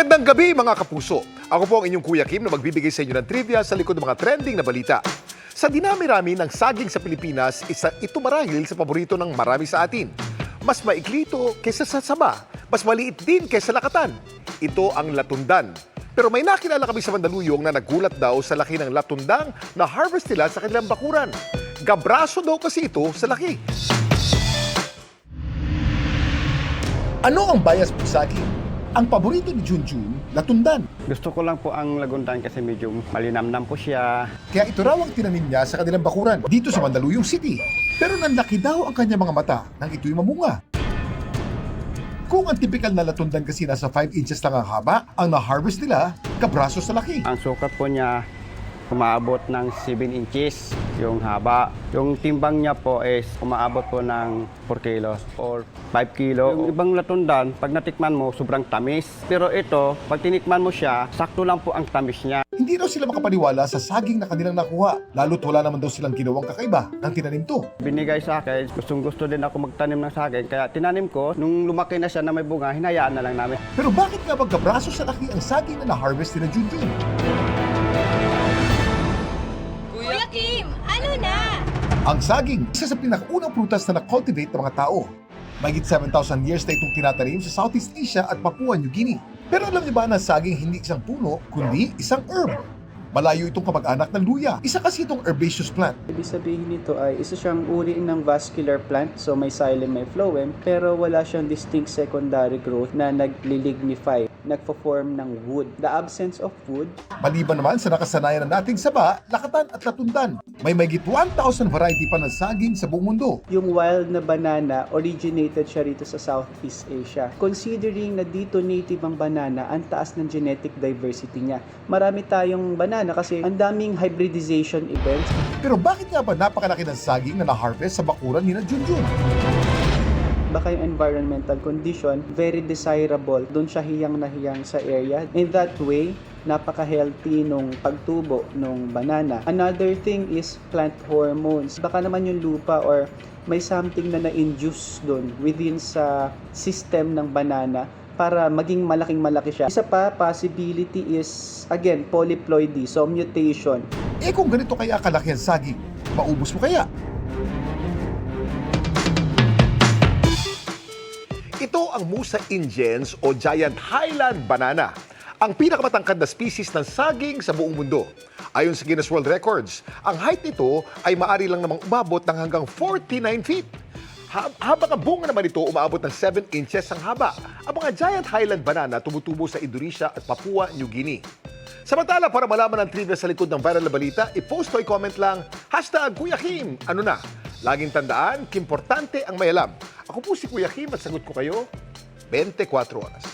Magandang gabi mga kapuso. Ako po ang inyong Kuya Kim na magbibigay sa inyo ng trivia sa likod ng mga trending na balita. Sa dinami-rami ng saging sa Pilipinas, isa ito marahil sa paborito ng marami sa atin. Mas maikli kaysa sa saba. Mas maliit din kaysa lakatan. Ito ang latundan. Pero may nakilala kami sa Mandaluyong na nagulat daw sa laki ng latundang na harvest nila sa kanilang bakuran. Gabraso daw kasi ito sa laki. Ano ang bias po saging? Ang paborito ni Junjun, latundan. Gusto ko lang po ang lagundan kasi medyo malinamnam po siya. Kaya ito raw ang tinanim niya sa kanilang bakuran dito sa Mandaluyong City. Pero nanlaki daw ang kanyang mga mata nang ito'y mamunga. Kung ang typical na latundan kasi nasa 5 inches lang ang haba, ang na-harvest nila, kabraso sa laki. Ang sukat po niya umaabot ng 7 inches yung haba. Yung timbang niya po is umaabot po ng 4 kilos or 5 kilo. Yung ibang latundan, pag natikman mo, sobrang tamis. Pero ito, pag tinikman mo siya, sakto lang po ang tamis niya. Hindi raw sila makapaniwala sa saging na kanilang nakuha, lalo't wala naman daw silang ginawang kakaiba ng tinanim to. Binigay sa akin, gustong gusto din ako magtanim ng saging. Kaya tinanim ko, nung lumaki na siya na may bunga, hinayaan na lang namin. Pero bakit nga ba kabraso sa laki ang saging na na-harvest ni Junjun? Ang saging, isa sa pinakaunang prutas na na-cultivate ng mga tao. Mahigit 7,000 years na itong tinatanim sa Southeast Asia at Papua New Guinea. Pero alam niyo ba na saging hindi isang puno, kundi isang herb? Malayo itong kamag-anak ng luya. Isa kasi itong herbaceous plant. Ibig sabihin nito ay isa siyang uri ng vascular plant, so may xylem, may phloem, pero wala siyang distinct secondary growth na naglilignify, nagpo-form ng wood. The absence of wood Maliban naman sa nakasanayan na nating saba, lakatan at latundan. May mahigit 1,000 variety pa ng saging sa buong mundo. yung wild na banana originated siya rito sa Southeast Asia. Considering na dito native ang banana, ang taas ng genetic diversity niya. Marami tayong banana kasi ang daming hybridization events. Pero bakit nga ba napakalaki ng saging na na-harvest sa bakuran ni na Junjun? Baka yung environmental condition, very desirable. Doon siya hiyang na hiyang sa area. In that way, napaka-healthy nung pagtubo nung banana. Another thing is plant hormones. Baka naman yung lupa or may something na na-induce doon within sa system ng banana para maging malaking malaki siya. Isa pa, possibility is, again, polyploidy, so mutation. Eh kung ganito kaya kalaki ang saging, maubos mo kaya? Ito ang Musa ingens o Giant Highland Banana, ang pinakamatangkad na species ng saging sa buong mundo. Ayon sa Guinness World Records, ang height nito ay maari lang namang umabot ng hanggang 49 feet. Ha- habang ang bunga naman ito umaabot ng 7 inches ang haba. Ang mga Giant Highland Banana tumutubo sa Indonesia at Papua New Guinea. Samantala, para malaman ang trivia sa likod ng viral na balita, i-post o i-comment lang, hashtag Kuya Kim, ano na? Laging tandaan, kimportante ang may alam. Ako po si Kuya Kim at sagot ko kayo, 24 oras.